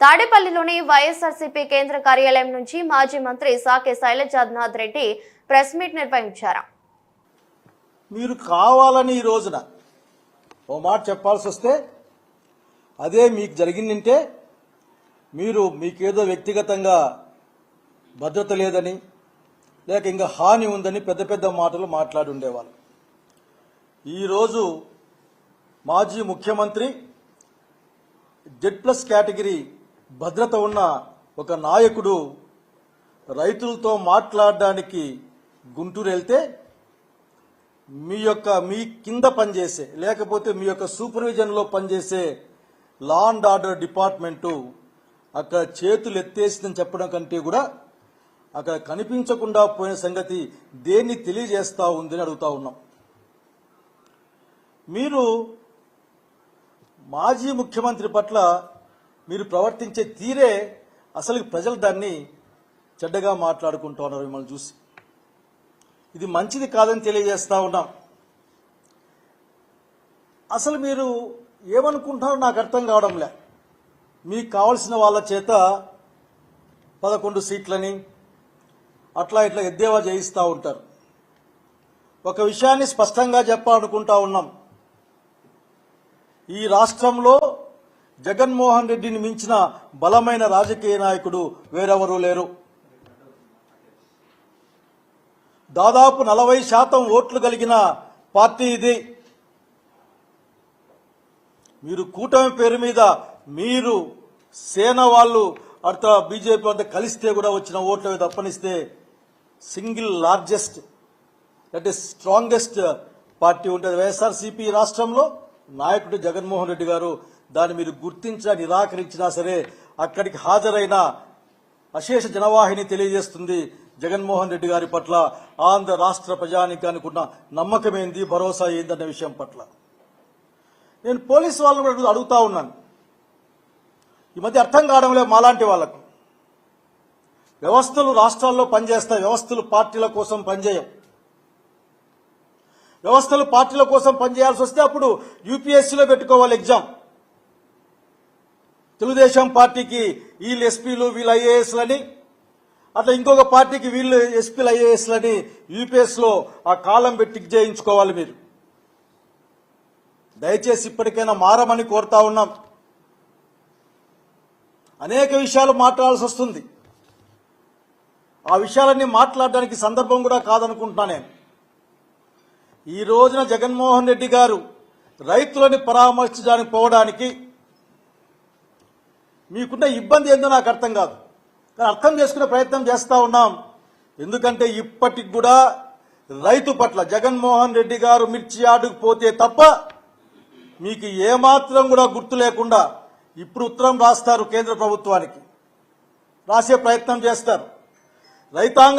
తాడేపల్లిలోని వైఎస్ఆర్సీపీ కేంద్ర కార్యాలయం నుంచి మాజీ మంత్రి సాకే శైలజానాథ్ రెడ్డి ప్రెస్ మీట్ నిర్వహించారు. మీరు కావాలని ఈ రోజున ఓ మాట చెప్పాల్సి వస్తే అదే మీకు జరిగిందంటే మీరు మీకేదో వ్యక్తిగతంగా భద్రత లేదని లేక ఇంకా హాని ఉందని పెద్ద పెద్ద మాటలు మాట్లాడి ఉండేవాళ్ళు. ఈరోజు మాజీ ముఖ్యమంత్రి జెడ్ ప్లస్ కేటగిరీ భద్రత ఉన్న ఒక నాయకుడు రైతులతో మాట్లాడడానికి గుంటూరు వెళ్తే మీ యొక్క మీ కింద పనిచేసే లేకపోతే మీ యొక్క సూపర్విజన్లో పనిచేసే లా అండ్ ఆర్డర్ డిపార్ట్మెంటు అక్కడ చేతులు ఎత్తేసిందని చెప్పడం కంటే కూడా అక్కడ కనిపించకుండా పోయిన సంగతి దేన్ని తెలియజేస్తా ఉందని అడుగుతా ఉన్నాం. మీరు మాజీ ముఖ్యమంత్రి పట్ల మీరు ప్రవర్తించే తీరే అసలు ప్రజలు దాన్ని చెడ్డగా మాట్లాడుకుంటూ ఉన్నారు మిమ్మల్ని చూసి. ఇది మంచిది కాదని తెలియజేస్తూ ఉన్నాం. అసలు మీరు ఏమనుకుంటున్నారో నాకు అర్థం కావడంలే. మీకు కావలసిన వాళ్ళ చేత పదకొండు సీట్లని అట్లా ఇట్లా ఎద్దేవా చేయిస్తూ ఉంటారు. ఒక విషయాన్ని స్పష్టంగా చెప్పాలనుకుంటా ఉన్నాం. ఈ రాష్ట్రంలో జగన్మోహన్ రెడ్డిని మించిన బలమైన రాజకీయ నాయకుడు వేరెవరూ లేరు. దాదాపు నలభై శాతం ఓట్లు కలిగిన పార్టీ ఇది. మీరు కూటమి పేరు మీద మీరు సేన వాళ్ళు అర్థ బీజేపీ వద్ద కలిస్తే కూడా వచ్చిన ఓట్లు తప్పనిస్తే single largest that is strongest party ఉంటుంది. వైఎస్ఆర్సీపీ రాష్ట్రంలో నాయకుడు జగన్మోహన్ రెడ్డి గారు దాన్ని మీరు గుర్తించినా నిరాకరించినా సరే అక్కడికి హాజరైన అశేష జనవాహిని తెలియజేస్తుంది జగన్మోహన్ రెడ్డి గారి పట్ల. ఆంధ్ర రాష్ట్ర ప్రజానికానికి ఉన్న నమ్మకం ఏంది భరోసా ఏందన్న విషయం పట్ల. నేను పోలీసు వాళ్ళని కూడా అడుగుతా ఉన్నాను. ఈ మధ్య అర్థం కావడం లేదు మాలాంటి వాళ్ళకు. వ్యవస్థలు రాష్ట్రాల్లో పనిచేస్తాయి వ్యవస్థలు పార్టీల కోసం పనిచేయవు వ్యవస్థలు పార్టీల కోసం పనిచేయాల్సి వస్తే అప్పుడు యూపీఎస్సీలో పెట్టుకోవాలి ఎగ్జామ్. తెలుగుదేశం పార్టీకి వీళ్ళు ఎస్పీలు వీళ్ళు ఐఏఎస్లని అట్లా ఇంకొక పార్టీకి వీళ్ళు ఎస్పీలు ఐఏఎస్లని యూపీఎస్లో ఆ కాలం పెట్టి చేయించుకోవాలి మీరు. దయచేసి ఇప్పటికైనా మారమని కోరుతా ఉన్నాం. అనేక విషయాలు మాట్లాడాల్సి వస్తుంది. ఆ విషయాలన్నీ మాట్లాడడానికి సందర్భం కూడా కాదనుకుంటున్నా నేను. ఈ రోజున జగన్మోహన్ రెడ్డి గారు రైతులని పరామర్శించడానికి పోవడానికి మీకున్న ఇబ్బంది ఏందో నాకు అర్థం కాదు. కానీ అర్థం చేసుకునే ప్రయత్నం చేస్తూ ఉన్నాం. ఎందుకంటే ఇప్పటికి కూడా రైతు పట్ల జగన్మోహన్ రెడ్డి గారు మిర్చి ఆడుకు పోతే తప్ప మీకు ఏమాత్రం కూడా గుర్తు లేకుండా ఇప్పుడు ఉత్తరం రాస్తారు కేంద్ర ప్రభుత్వానికి. రాసే ప్రయత్నం చేస్తారు. రైతాంగ